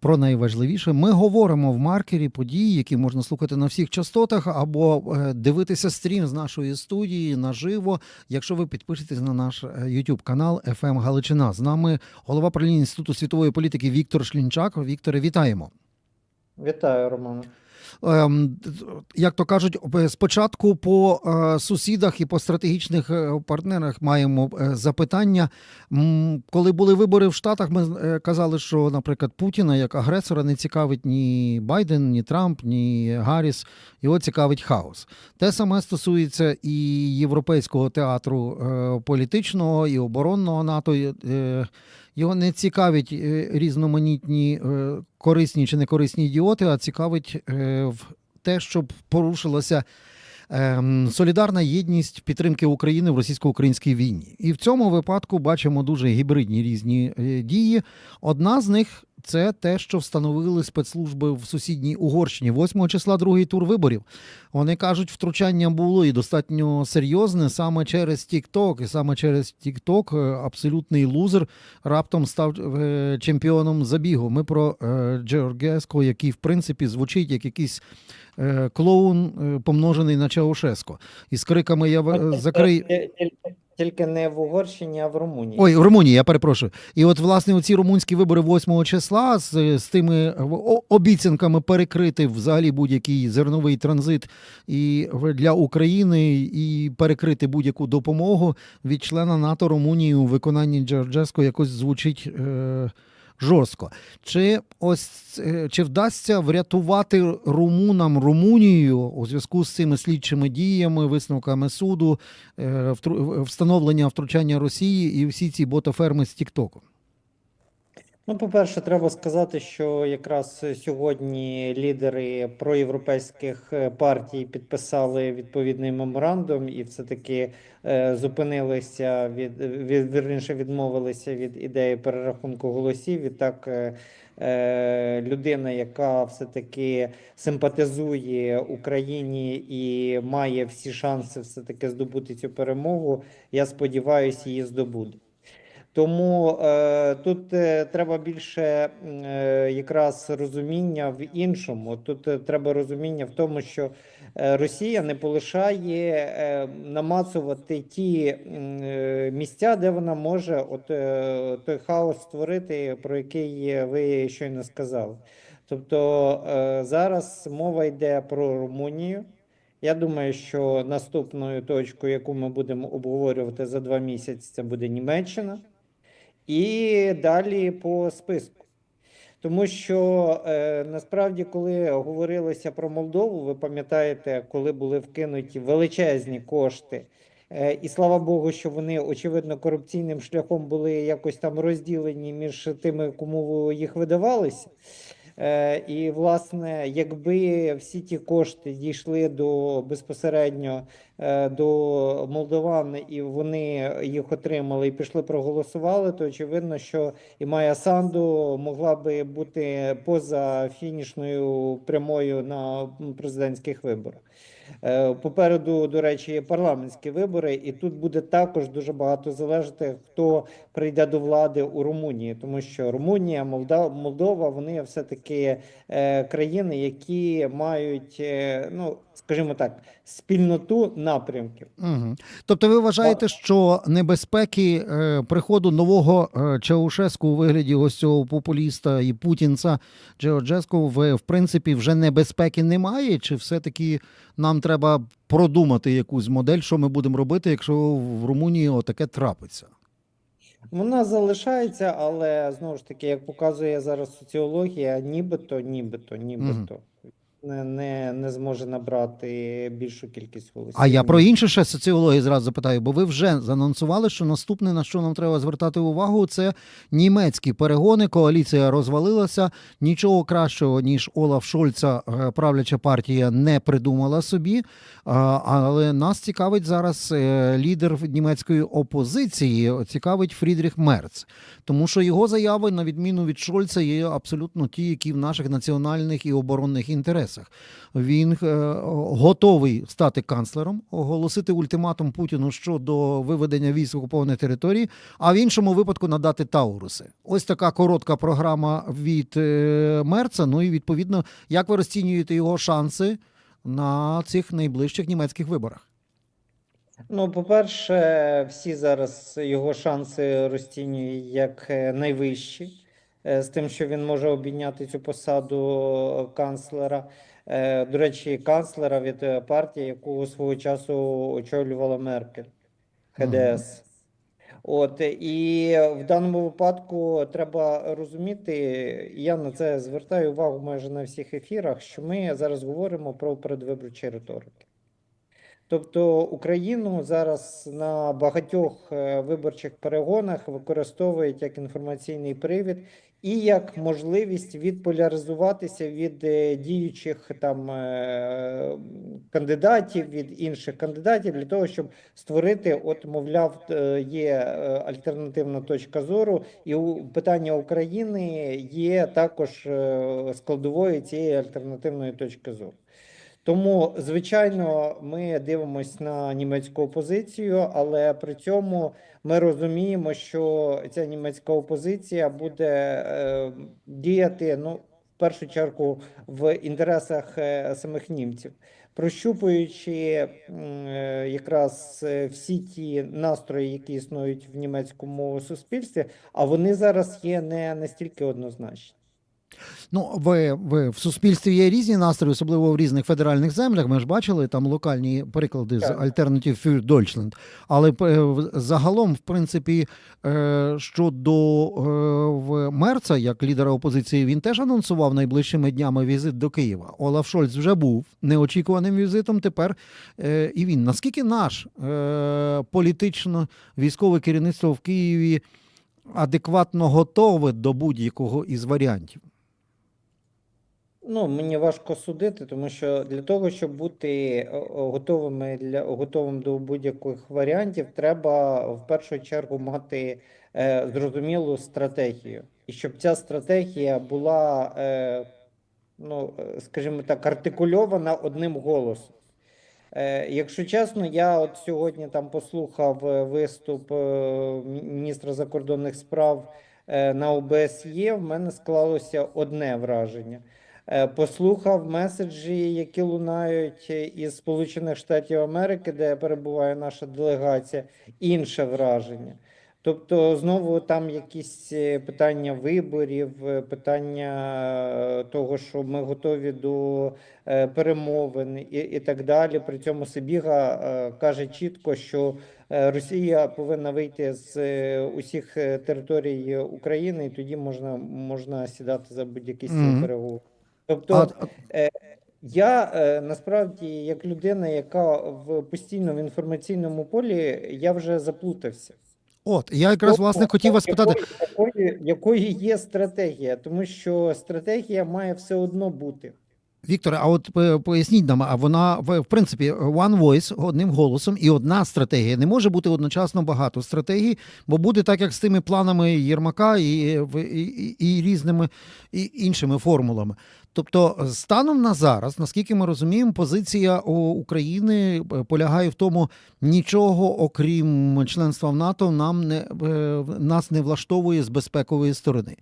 про найважливіше. Ми говоримо в маркері події, які можна слухати на всіх частотах, або е, дивитися стрім з нашої студії наживо, якщо ви підпишетесь на наш е, YouTube канал FM Галичина. З нами голова правління інституту світової політики Віктор Шлінчак. Вікторе, вітаємо. Вітаю, Романе. Ем, як то кажуть, спочатку по е, сусідах і по стратегічних е, партнерах маємо е, запитання. Коли були вибори в Штатах, ми казали, що, наприклад, Путіна як агресора не цікавить ні Байден, ні Трамп, ні Гарріс. Його цікавить хаос. Те саме стосується і європейського театру політичного і оборонного НАТО. Його не цікавить е, різноманітні е, корисні чи некорисні ідіоти, а цікавить е, те, щоб порушилася ем, солідарна єдність підтримки України в російсько-українській війні. І в цьому випадку бачимо дуже гібридні різні дії. Одна з них це те, що встановили спецслужби в сусідній Угорщині 8 числа другий тур виборів. Вони кажуть, втручання було і достатньо серйозне саме через TikTok. І саме через TikTok е, абсолютний лузер раптом став е, чемпіоном забігу. Ми про е, Джеоргеско, який в принципі звучить як якийсь клоун, помножений на Чаушеско. І з криками Я закрий. Тільки- не в Угорщині, а в Румунії. Ой, в Румунії, я перепрошую. І от, власне, оці румунські вибори 8 числа з, з тими обіцянками перекрити взагалі будь-який зерновий транзит і для України, і перекрити будь-яку допомогу від члена НАТО Румунії у виконанні Джорджеско якось звучить. Е- Жорстко. Чи ось е, чи вдасться врятувати румунам Румунію у зв'язку з цими слідчими діями, висновками суду, е, встановлення втручання Росії і всі ці ботоферми з Тіктоку? Ну, по-перше, треба сказати, що якраз сьогодні лідери проєвропейських е, партій підписали відповідний меморандум і все-таки е, зупинилися від, від вірніше відмовилися від ідеї перерахунку голосів. Відтак е, е, людина, яка все-таки симпатизує Україні і має всі шанси все-таки здобути цю перемогу, я сподіваюся, її здобуде. Тому е, тут е, треба більше е, якраз розуміння в іншому. Тут е, треба розуміння в тому, що е, Росія не полишає е, намацувати ті е, місця, де вона може от е, той хаос створити, про який ви щойно сказали. Тобто е, зараз мова йде про Румунію. Я думаю, що наступною точкою, яку ми будемо обговорювати за два місяці, це буде Німеччина. І далі по списку. Тому що е, насправді, коли говорилося про Молдову, ви пам'ятаєте, коли були вкинуті величезні кошти, е, і слава Богу, що вони очевидно корупційним шляхом були якось там розділені між тими, кому їх видавалися. Е, І, власне, якби всі ті кошти дійшли до безпосередньо е, до молдован, і вони їх отримали і пішли проголосували, то очевидно, що і Майя Санду могла би бути поза фінішною прямою на президентських виборах. Е, Попереду, до речі, є парламентські вибори, і тут буде також дуже багато залежати, хто прийде до влади у Румунії, тому що Румунія, Молдова, вони все-таки е, країни, які мають, е, ну скажімо так, спільноту напрямків. Угу. Тобто, ви вважаєте, що небезпеки е, приходу нового е, Чаушеску у вигляді ось цього популіста і путінця Джеорджеску в, в принципі вже небезпеки немає? Чи все-таки нам треба продумати якусь модель, що ми будемо робити, якщо в Румунії отаке трапиться? Вона залишається, але знову ж таки, як показує зараз соціологія, нібито, нібито, нібито не, не, не зможе набрати більшу кількість голосів. А я про інше ще соціологію зразу запитаю, бо ви вже заанонсували, що наступне, на що нам треба звертати увагу, це німецькі перегони. Коаліція розвалилася. Нічого кращого ніж Олаф Шольца, е, правляча партія, не придумала собі. Але нас цікавить зараз е, лідер німецької опозиції, цікавить Фрідріх Мерц, тому що його заяви, на відміну від Шольца, є абсолютно ті, які в наших національних і оборонних інтересах. Інтересах. Він е, готовий стати канцлером, оголосити ультиматум Путіну щодо виведення військ окупованої території, а в іншому випадку надати Тауруси. Ось така коротка програма від е, Мерца. Ну і відповідно, як ви розцінюєте його шанси на цих найближчих німецьких виборах? Ну, по-перше, всі зараз його шанси розцінюють як е, найвищі, з тим, що він може обійняти цю посаду канцлера. Е, До речі, канцлера від е, партії, яку свого часу очолювала Меркель, ХДС. От і в даному випадку треба розуміти, я на це звертаю увагу майже на всіх ефірах, що ми зараз говоримо про передвиборчі риторики. Тобто Україну зараз на багатьох е, виборчих перегонах використовують як інформаційний привід і як можливість відполяризуватися від е, діючих там е, кандидатів, від інших кандидатів для того, щоб створити, от мовляв, е, є альтернативна точка зору, і у питання України є також складовою цієї альтернативної точки зору. Тому, звичайно, ми дивимося на німецьку опозицію, але при цьому ми розуміємо, що ця німецька опозиція буде е, діяти ну, в першу чергу в інтересах е, самих німців, прощупуючи е, якраз е, всі ті настрої, які існують в німецькому суспільстві, а вони зараз є не настільки однозначні. Ну, ви, ви в суспільстві є різні настрої, особливо в різних федеральних землях. Ми ж бачили там локальні приклади з. Alternative für Deutschland. Але е, загалом, в принципі, е, щодо е, Мерца, як лідера опозиції, він теж анонсував найближчими днями візит до Києва. Олаф Шольц вже був неочікуваним візитом. Тепер і він. Наскільки наш політично військове керівництво в Києві адекватно готове до будь-якого із варіантів? Ну, мені важко судити, тому що для того, щоб бути о, о, готовими для готовим до будь-яких варіантів, треба в першу чергу мати е, зрозумілу стратегію. І щоб ця стратегія була, е, ну, е, скажімо так, артикульована одним голосом. Е, Якщо чесно, я от сьогодні там послухав е, виступ е, міністра закордонних справ е, на ОБСЄ, в мене склалося одне враження. Е, Послухав меседжі, які лунають е, із Сполучених Штатів Америки, де перебуває наша делегація, інше враження. Тобто, знову там якісь е, питання виборів, питання того, що ми готові до перемовин і, і так далі. При цьому Сибіга каже чітко, що Росія повинна вийти з усіх територій України, і тоді можна, можна сідати за будь-який стіл Мгм. переговорів. Тобто, А, я е, насправді, як людина, яка в постійно в інформаційному полі, я вже заплутався. От я якраз власне хотів вас питати. Якої, якої, якої є стратегія, тому що стратегія має все одно бути. Вікторе, а от е, поясніть нам, а вона в принципі one voice одним голосом і одна стратегія. Не може бути одночасно багато стратегій, бо буде так, як з тими планами Єрмака і, і, і, і різними і іншими формулами. Тобто, станом на зараз, наскільки ми розуміємо, позиція України е, полягає в тому, нічого окрім членства в НАТО нам не е, нас не влаштовує з безпекової сторони.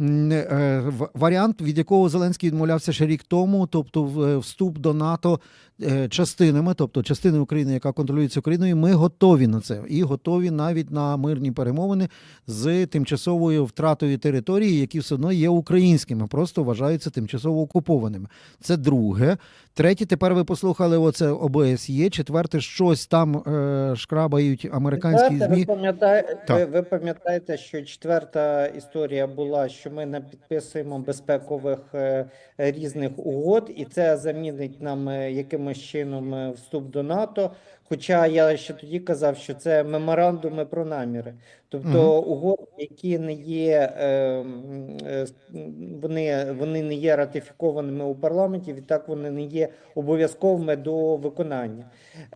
Е, Варіант, від якого Зеленський відмовлявся ще рік тому, тобто вступ до НАТО е, частинами, тобто частини України, яка контролюється Україною, ми готові на це і готові навіть на мирні перемовини з тимчасовою втратою території, які все одно є українськими, просто вважаються тимчасово окупованими. Це друге. Третє, тепер ви послухали оце ОБСЄ. Четверте, щось там е, шкрабають американські Четверте, змі. Ви пам'ятаєте, ви, ви пам'ятаєте, що четверта історія була, що ми не підписуємо безпекових е, різних угод, і це замінить нам е, якимось чином е, вступ до НАТО. Хоча я ще тоді казав, що це меморандуми про наміри, тобто угоди, які не є е, вони, вони не є ратифікованими у парламенті, відтак вони не є обов'язковими до виконання.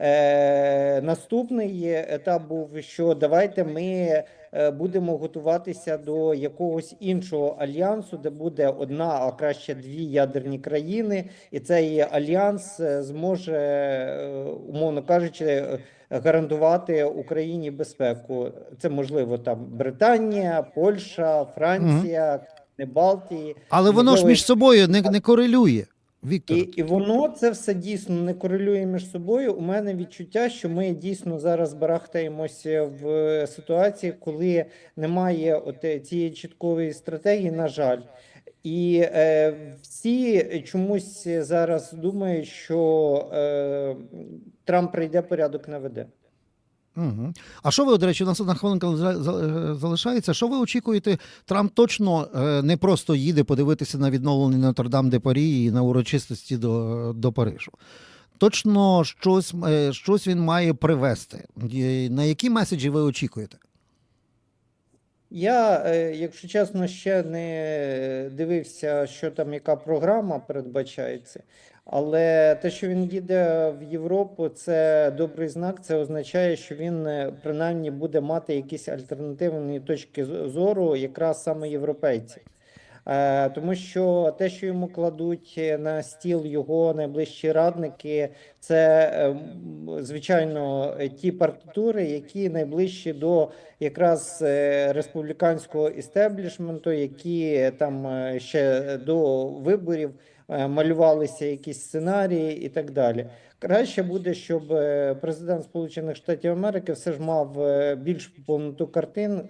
Е, наступний етап був, що давайте ми е, будемо готуватися до якогось іншого альянсу, де буде одна, а краще дві ядерні країни, і цей альянс е, зможе, е, умовно кажучи, гарантувати Україні безпеку. Це можливо там Британія, Польща, Франція, не Балтії. Але воно ж між собою не, не корелює. Віктор. І, і воно це все дійсно не корелює між собою. У мене відчуття, що ми дійсно зараз барахтаємося в ситуації, коли немає от цієї чіткої стратегії, на жаль. І е, всі чомусь зараз думають, що е, Трамп прийде порядок наведе. Угу. А що ви, до речі, у нас одна хвилинка е, залишається. Що ви очікуєте? Трамп точно е, не просто їде подивитися на відновлений Нотр-Дам де Парі і на урочистості до, до Парижу. Точно щось, е, щось він має привезти. Е, На які меседжі ви очікуєте? Я, якщо чесно, ще не дивився, що там яка програма передбачається. Але те, що він їде в Європу, це добрий знак. Це означає, що він е, принаймні буде мати якісь альтернативні точки зору, якраз саме європейці. Е, Тому що те, що йому кладуть е, на стіл його найближчі радники, це звичайно ті партитури, які найближчі до якраз республіканського істеблішменту, які там ще до виборів малювалися якісь сценарії і так далі. Краще буде, щоб е, президент Сполучених Штатів Америки все ж мав е, більш повноту картин,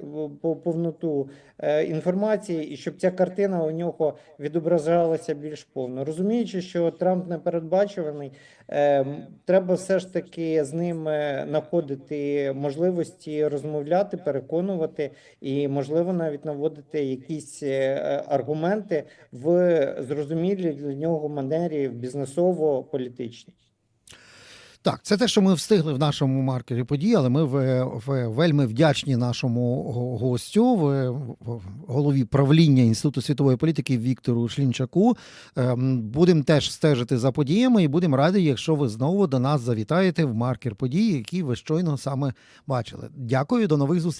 по- повноту е, інформації, і щоб ця картина у нього відображалася більш повно. Розуміючи, що Трамп непередбачуваний, е, м, треба все ж таки з ним знаходити можливості розмовляти, переконувати і, можливо, навіть наводити якісь аргументи в зрозумілій для нього манері бізнесово-політичній. Так, це те, що ми встигли в нашому маркері подій, але ми в, в, вельми вдячні нашому гостю, в, в голові правління Інституту світової політики Віктору Шлінчаку. Ем, Будемо теж стежити за подіями і будемо раді, якщо ви знову до нас завітаєте в маркер подій, які ви щойно саме бачили. Дякую, до нових зустрічей.